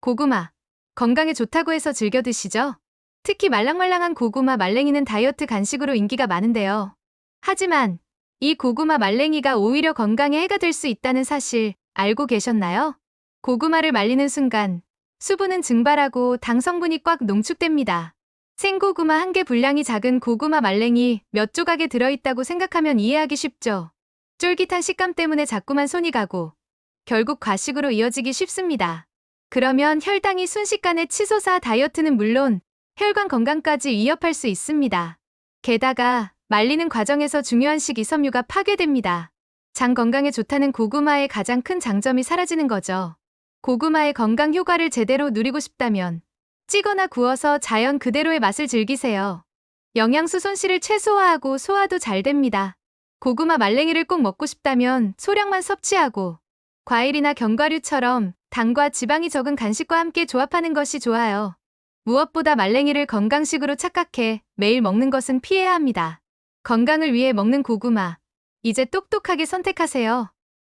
고구마. 건강에 좋다고 해서 즐겨 드시죠? 특히 말랑말랑한 고구마 말랭이는 다이어트 간식으로 인기가 많은데요. 하지만 이 고구마 말랭이가 오히려 건강에 해가 될 수 있다는 사실 알고 계셨나요? 고구마를 말리는 순간 수분은 증발하고 당 성분이 꽉 농축됩니다. 생고구마 한 개 분량이 작은 고구마 말랭이 몇 조각에 들어있다고 생각하면 이해하기 쉽죠. 쫄깃한 식감 때문에 자꾸만 손이 가고 결국 과식으로 이어지기 쉽습니다. 그러면 혈당이 순식간에 치솟아 다이어트는 물론 혈관 건강까지 위협할 수 있습니다. 게다가 말리는 과정에서 중요한 식이섬유가 파괴됩니다. 장 건강에 좋다는 고구마의 가장 큰 장점이 사라지는 거죠. 고구마의 건강 효과를 제대로 누리고 싶다면 찌거나 구워서 자연 그대로의 맛을 즐기세요. 영양소 손실을 최소화하고 소화도 잘 됩니다. 고구마 말랭이를 꼭 먹고 싶다면 소량만 섭취하고 과일이나 견과류처럼 당과 지방이 적은 간식과 함께 조합하는 것이 좋아요. 무엇보다 말랭이를 건강식으로 착각해 매일 먹는 것은 피해야 합니다. 건강을 위해 먹는 고구마. 이제 똑똑하게 선택하세요.